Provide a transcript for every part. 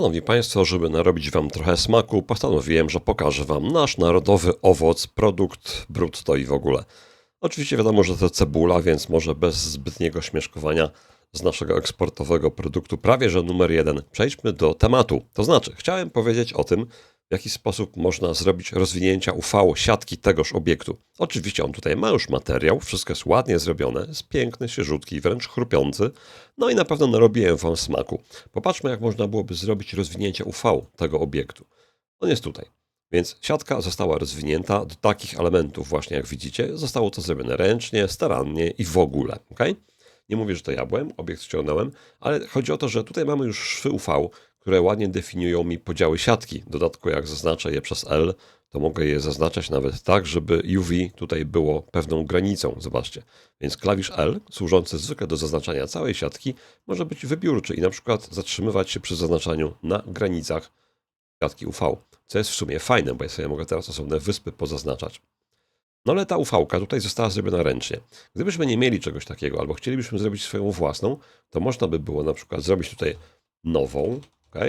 Szanowni Państwo, żeby narobić Wam trochę smaku, postanowiłem, że pokażę Wam nasz narodowy owoc, produkt brutto i w ogóle. Oczywiście wiadomo, że to cebula, więc może bez zbytniego śmieszkowania z naszego eksportowego produktu prawie że numer jeden. Przejdźmy do tematu. To znaczy, chciałem powiedzieć o tym, w jaki sposób można zrobić rozwinięcia UV siatki tegoż obiektu. Oczywiście on tutaj ma już materiał, wszystko jest ładnie zrobione, jest piękny, świeżutki, wręcz chrupiący, no i na pewno narobiłem wam smaku. Popatrzmy, jak można byłoby zrobić rozwinięcie UV tego obiektu. On jest tutaj. Więc siatka została rozwinięta do takich elementów właśnie, jak widzicie. Zostało to zrobione ręcznie, starannie i w ogóle. Okay? Nie mówię, że to ja byłem, obiekt ściągnąłem, ale chodzi o to, że tutaj mamy już szwy UV, które ładnie definiują mi podziały siatki. W dodatku, jak zaznaczę je przez L, to mogę je zaznaczać nawet tak, żeby UV tutaj było pewną granicą. Zobaczcie. Więc klawisz L, służący zwykle do zaznaczania całej siatki, może być wybiórczy i na przykład zatrzymywać się przy zaznaczaniu na granicach siatki UV. Co jest w sumie fajne, bo ja sobie mogę teraz osobne wyspy pozaznaczać. No ale ta uv tutaj została zrobiona ręcznie. Gdybyśmy nie mieli czegoś takiego, albo chcielibyśmy zrobić swoją własną, to można by było na przykład zrobić tutaj nową, ok?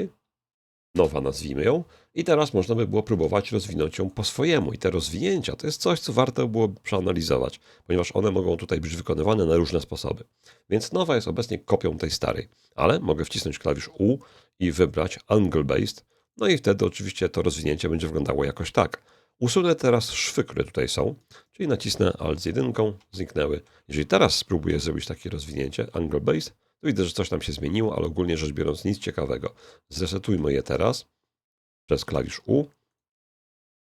Nowa nazwijmy ją. I teraz można by było próbować rozwinąć ją po swojemu. I te rozwinięcia to jest coś, co warto byłoby przeanalizować, ponieważ one mogą tutaj być wykonywane na różne sposoby. Więc nowa jest obecnie kopią tej starej, ale mogę wcisnąć klawisz U i wybrać Angle Based. No i wtedy oczywiście to rozwinięcie będzie wyglądało jakoś tak. Usunę teraz szwy, które tutaj są, czyli nacisnę Alt z jedynką, zniknęły. Jeżeli teraz spróbuję zrobić takie rozwinięcie, Angle Base, to widzę, że coś tam się zmieniło, ale ogólnie rzecz biorąc nic ciekawego. Zresetujmy je teraz przez klawisz U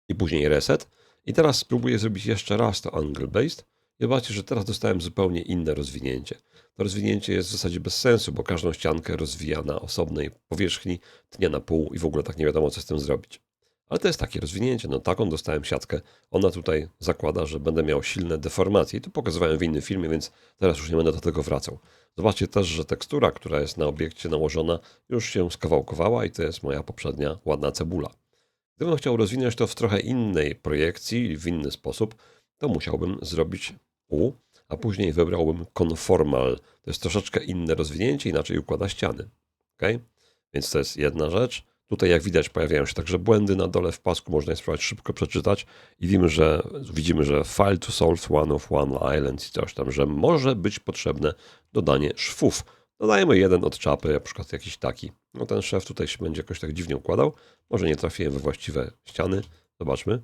i później Reset. I teraz spróbuję zrobić jeszcze raz to Angle Based i zobaczcie, że teraz dostałem zupełnie inne rozwinięcie. To rozwinięcie jest w zasadzie bez sensu, bo każdą ściankę rozwija na osobnej powierzchni, tnie na pół i w ogóle tak nie wiadomo, co z tym zrobić. Ale to jest takie rozwinięcie. No taką dostałem siatkę. Ona tutaj zakłada, że będę miał silne deformacje. I to pokazywałem w innym filmie, więc teraz już nie będę do tego wracał. Zobaczcie też, że tekstura, która jest na obiekcie nałożona, już się skawałkowała i to jest moja poprzednia ładna cebula. Gdybym chciał rozwinąć to w trochę innej projekcji, w inny sposób, to musiałbym zrobić U, a później wybrałbym conformal. To jest troszeczkę inne rozwinięcie, inaczej układa ściany. Okay? Więc to jest jedna rzecz. Tutaj, jak widać, pojawiają się także błędy na dole w pasku, można je spróbować szybko przeczytać i widzimy, że, widzimy, że file to solve one of one island i coś tam, że może być potrzebne dodanie szwów. Dodajemy jeden od czapy, na przykład jakiś taki. No ten szef tutaj się będzie jakoś tak dziwnie układał. Może nie trafiłem we właściwe ściany. Zobaczmy.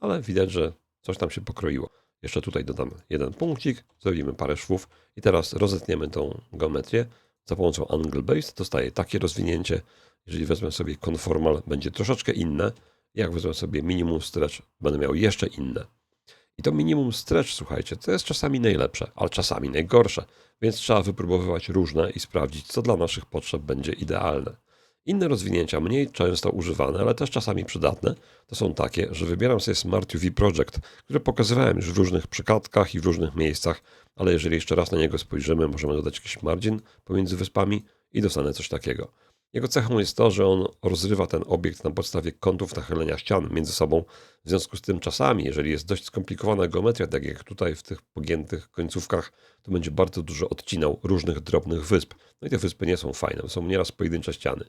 Ale widać, że coś tam się pokroiło. Jeszcze tutaj dodamy jeden punkcik, zrobimy parę szwów i teraz rozetniemy tą geometrię. Za pomocą Angle Based dostaje takie rozwinięcie, jeżeli wezmę sobie conformal, będzie troszeczkę inne. Jak wezmę sobie minimum stretch, będę miał jeszcze inne. I to minimum stretch, słuchajcie, to jest czasami najlepsze, ale czasami najgorsze, więc trzeba wypróbowywać różne i sprawdzić, co dla naszych potrzeb będzie idealne. Inne rozwinięcia, mniej często używane, ale też czasami przydatne, to są takie, że wybieram sobie Smart UV Project, który pokazywałem już w różnych przypadkach i w różnych miejscach, ale jeżeli jeszcze raz na niego spojrzymy, możemy dodać jakiś margin pomiędzy wyspami i dostanę coś takiego. Jego cechą jest to, że on rozrywa ten obiekt na podstawie kątów nachylenia ścian między sobą. W związku z tym czasami, jeżeli jest dość skomplikowana geometria, tak jak tutaj w tych pogiętych końcówkach, to będzie bardzo dużo odcinał różnych drobnych wysp. No i te wyspy nie są fajne, są nieraz pojedyncze ściany.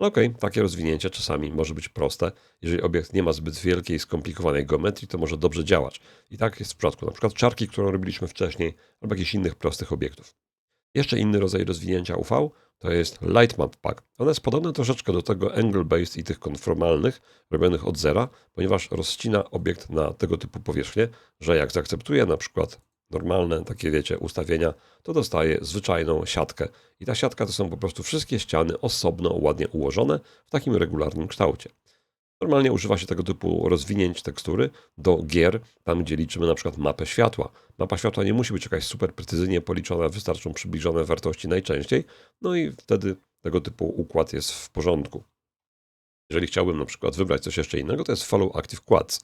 No okej, okay, takie rozwinięcie czasami może być proste. Jeżeli obiekt nie ma zbyt wielkiej, skomplikowanej geometrii, to może dobrze działać. I tak jest w przypadku przykład czarki, którą robiliśmy wcześniej, albo jakichś innych prostych obiektów. Jeszcze inny rodzaj rozwinięcia UV to jest Lightmap Pack. One jest podobne troszeczkę do tego angle-based i tych konformalnych, robionych od zera, ponieważ rozcina obiekt na tego typu powierzchnie, że jak zaakceptuje na przykład normalne takie, wiecie, ustawienia, to dostaje zwyczajną siatkę. I ta siatka to są po prostu wszystkie ściany osobno, ładnie ułożone w takim regularnym kształcie. Normalnie używa się tego typu rozwinięć tekstury do gier, tam gdzie liczymy na przykład mapę światła. Mapa światła nie musi być jakaś super precyzyjnie policzona, wystarczą przybliżone wartości najczęściej, no i wtedy tego typu układ jest w porządku. Jeżeli chciałbym na przykład wybrać coś jeszcze innego, to jest Follow Active Quads.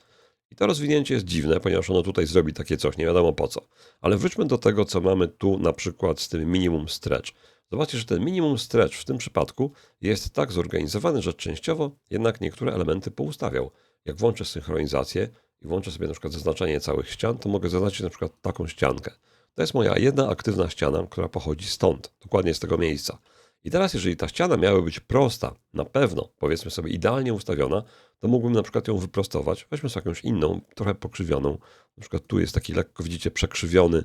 I to rozwinięcie jest dziwne, ponieważ ono tutaj zrobi takie coś, nie wiadomo po co. Ale wróćmy do tego, co mamy tu na przykład z tym minimum stretch. Zobaczcie, że ten minimum stretch w tym przypadku jest tak zorganizowany, że częściowo jednak niektóre elementy poustawiał. Jak włączę synchronizację i włączę sobie na przykład zaznaczenie całych ścian, to mogę zaznaczyć na przykład taką ściankę. To jest moja jedna aktywna ściana, która pochodzi stąd, dokładnie z tego miejsca. I teraz, jeżeli ta ściana miała być prosta, na pewno, powiedzmy sobie idealnie ustawiona, to mógłbym na przykład ją wyprostować. Weźmy sobie jakąś inną, trochę pokrzywioną. Na przykład tu jest taki lekko, widzicie, przekrzywiony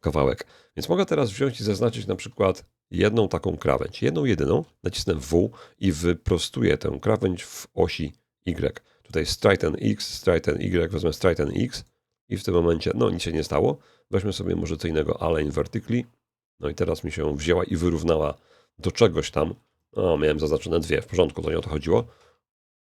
kawałek. Więc mogę teraz wziąć i zaznaczyć na przykład jedną taką krawędź, jedną jedyną, nacisnę W i wyprostuję tę krawędź w osi Y. Tutaj straighten X, straighten Y, wezmę straighten X i w tym momencie, no nic się nie stało. Weźmy sobie może co innego align vertically. No i teraz mi się wzięła i wyrównała do czegoś tam. O, miałem zaznaczone dwie, w porządku, to nie o to chodziło.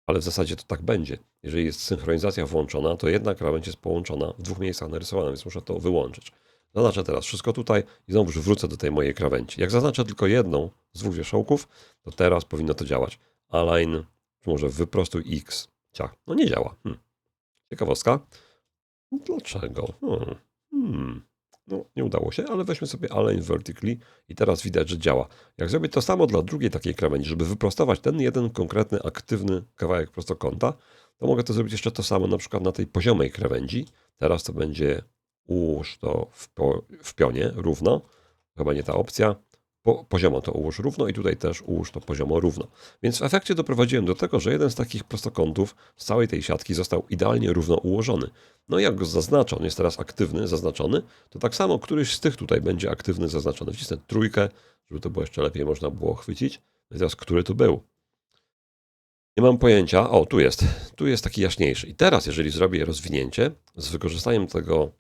Ale w zasadzie to tak będzie. Jeżeli jest synchronizacja włączona, to jedna krawędź jest połączona w dwóch miejscach narysowana, więc muszę to wyłączyć. Zaznaczę teraz wszystko tutaj i znowu wrócę do tej mojej krawędzi. Jak zaznaczę tylko jedną z dwóch wierzchołków, to teraz powinno to działać. Align, czy może wyprostuj X. Ciach, no nie działa. Hmm. Ciekawostka. Dlaczego? Hmm. Hmm. No, nie udało się, ale weźmy sobie align vertically i teraz widać, że działa. Jak zrobię to samo dla drugiej takiej krawędzi, żeby wyprostować ten jeden konkretny, aktywny kawałek prostokąta, to mogę to zrobić jeszcze to samo na przykład na tej poziomej krawędzi. Teraz to będzie ułóż to w, po, w pionie równo. Chyba nie ta opcja. Po, poziomo to ułóż równo i tutaj też ułóż to poziomo równo. Więc w efekcie doprowadziłem do tego, że jeden z takich prostokątów z całej tej siatki został idealnie równo ułożony. No i jak go zaznaczę, on jest teraz aktywny, zaznaczony, to tak samo któryś z tych tutaj będzie aktywny, zaznaczony. Wcisnę trójkę, żeby to było jeszcze lepiej można było chwycić. No teraz który tu był? Nie mam pojęcia. O, tu jest. Tu jest taki jaśniejszy. I teraz, jeżeli zrobię rozwinięcie z wykorzystaniem tego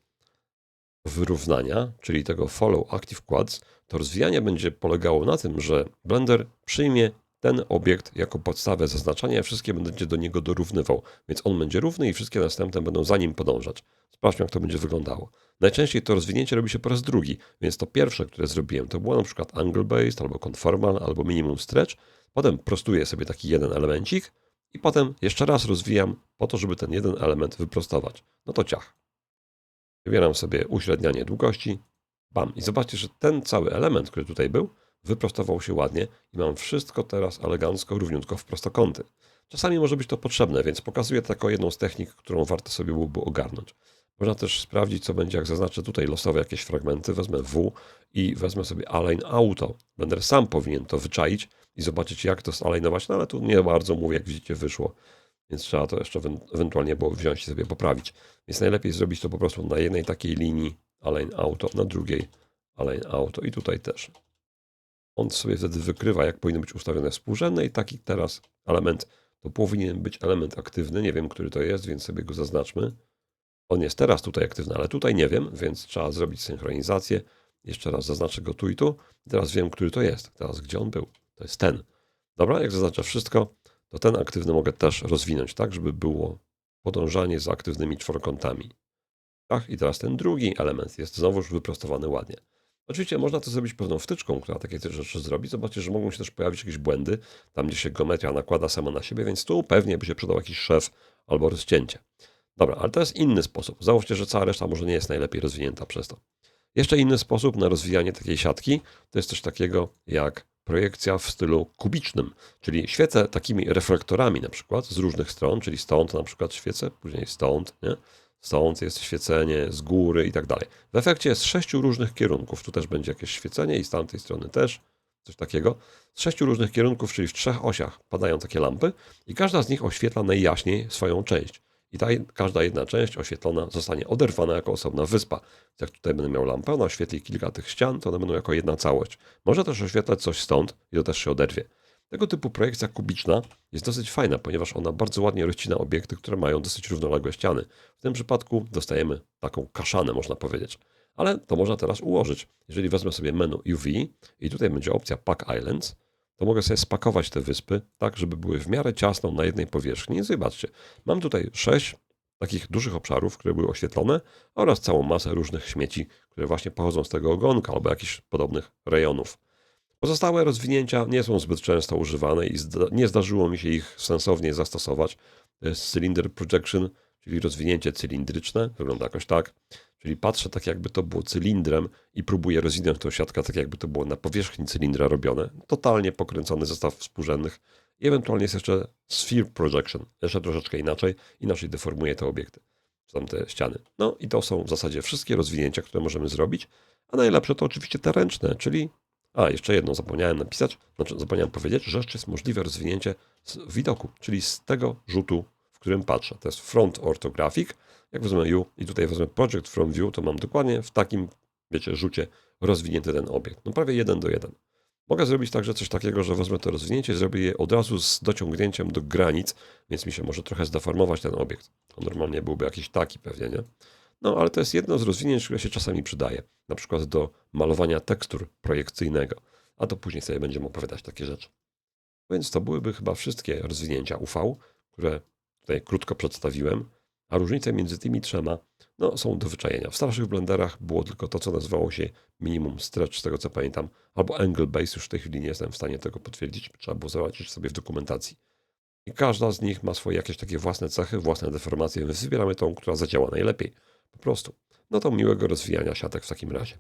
wyrównania, czyli tego Follow Active Quads, to rozwijanie będzie polegało na tym, że Blender przyjmie ten obiekt jako podstawę zaznaczania, wszystkie będzie do niego dorównywał, więc on będzie równy i wszystkie następne będą za nim podążać. Sprawdźmy, jak to będzie wyglądało. Najczęściej to rozwinięcie robi się po raz drugi, więc to pierwsze, które zrobiłem, to było na przykład angle based, albo conformal, albo minimum stretch. Potem prostuję sobie taki jeden elemencik i potem jeszcze raz rozwijam po to, żeby ten jeden element wyprostować. No to ciach. Wybieram sobie uśrednianie długości, bam. I zobaczcie, że ten cały element, który tutaj był, wyprostował się ładnie i mam wszystko teraz elegancko, równiutko w prostokąty. Czasami może być to potrzebne, więc pokazuję to jako jedną z technik, którą warto sobie byłoby ogarnąć. Można też sprawdzić, co będzie, jak zaznaczę tutaj losowe jakieś fragmenty, wezmę W i wezmę sobie Align Auto. Blender sam powinien to wyczaić i zobaczyć, jak to zalignować, no ale tu nie bardzo mówię, jak widzicie, wyszło. Więc trzeba to jeszcze ewentualnie było wziąć i sobie poprawić. Więc najlepiej zrobić to po prostu na jednej takiej linii Align Auto, na drugiej Align Auto i tutaj też. On sobie wtedy wykrywa, jak powinno być ustawione współrzędne i taki teraz element, to powinien być element aktywny. Nie wiem, który to jest, więc sobie go zaznaczmy. On jest teraz tutaj aktywny, ale tutaj nie wiem, więc trzeba zrobić synchronizację. Jeszcze raz zaznaczę go tu i tu. Teraz wiem, który to jest. Teraz gdzie on był? To jest ten. Dobra, jak zaznaczę wszystko, to ten aktywny mogę też rozwinąć, tak, żeby było podążanie za aktywnymi czworokątami. Tak, i teraz ten drugi element jest znowuż wyprostowany ładnie. Oczywiście można to zrobić pewną wtyczką, która takie rzeczy zrobi. Zobaczcie, że mogą się też pojawić jakieś błędy, tam gdzie się geometria nakłada sama na siebie, więc tu pewnie by się przydał jakiś szef albo rozcięcie. Dobra, ale to jest inny sposób. Załóżcie, że cała reszta może nie jest najlepiej rozwinięta przez to. Jeszcze inny sposób na rozwijanie takiej siatki to jest coś takiego jak projekcja w stylu kubicznym, czyli świecę takimi reflektorami na przykład z różnych stron, czyli stąd na przykład świecę, później stąd, nie? stąd jest świecenie, z góry i tak dalej. W efekcie z sześciu różnych kierunków. Tu też będzie jakieś świecenie i z tamtej strony też coś takiego. Z sześciu różnych kierunków, czyli w trzech osiach padają takie lampy i każda z nich oświetla najjaśniej swoją część. I ta, każda jedna część oświetlona zostanie oderwana jako osobna wyspa. Jak tutaj będę miał lampę, ona oświetli kilka tych ścian, to one będą jako jedna całość. Może też oświetlać coś stąd i to też się oderwie. Tego typu projekcja kubiczna jest dosyć fajna, ponieważ ona bardzo ładnie rozcina obiekty, które mają dosyć równoległe ściany. W tym przypadku dostajemy taką kaszanę, można powiedzieć. Ale to można teraz ułożyć. Jeżeli wezmę sobie menu UV i tutaj będzie opcja Pack Islands, to mogę sobie spakować te wyspy tak, żeby były w miarę ciasno na jednej powierzchni. I zobaczcie, mam tutaj sześć takich dużych obszarów, które były oświetlone oraz całą masę różnych śmieci, które właśnie pochodzą z tego ogonka albo jakichś podobnych rejonów. Pozostałe rozwinięcia nie są zbyt często używane i nie zdarzyło mi się ich sensownie zastosować. Cylinder projection, czyli rozwinięcie cylindryczne, wygląda jakoś tak. Czyli patrzę tak, jakby to było cylindrem i próbuję rozwinąć tą siatkę tak, jakby to było na powierzchni cylindra robione. Totalnie pokręcony zestaw współrzędnych. I ewentualnie jest jeszcze sphere projection, jeszcze troszeczkę inaczej, inaczej deformuje te obiekty, czy tam te ściany. No i to są w zasadzie wszystkie rozwinięcia, które możemy zrobić. A najlepsze to oczywiście te ręczne, czyli A, jeszcze jedno zapomniałem napisać, znaczy zapomniałem powiedzieć, że jeszcze jest możliwe rozwinięcie z widoku, czyli z tego rzutu, w którym patrzę. To jest front orthographic. Jak wezmę U i tutaj wezmę project from view, to mam dokładnie w takim, wiecie, rzucie rozwinięty ten obiekt. No prawie jeden do jeden. Mogę zrobić także coś takiego, że wezmę to rozwinięcie i zrobię je od razu z dociągnięciem do granic, więc mi się może trochę zdeformować ten obiekt. On normalnie byłby jakiś taki pewnie, nie? No, ale to jest jedno z rozwinięć, które się czasami przydaje. Na przykład do malowania tekstur projekcyjnego. A to później sobie będziemy opowiadać takie rzeczy. Więc to byłyby chyba wszystkie rozwinięcia UV, które tutaj krótko przedstawiłem. A różnice między tymi trzema no, są do wyczajenia. W starszych blenderach było tylko to, co nazywało się minimum stretch, z tego co pamiętam, albo angle base, już w tej chwili nie jestem w stanie tego potwierdzić, trzeba było zobaczyć sobie w dokumentacji. I każda z nich ma swoje jakieś takie własne cechy, własne deformacje, więc wybieramy tą, która zadziała najlepiej. Po prostu. No to miłego rozwijania siatek w takim razie.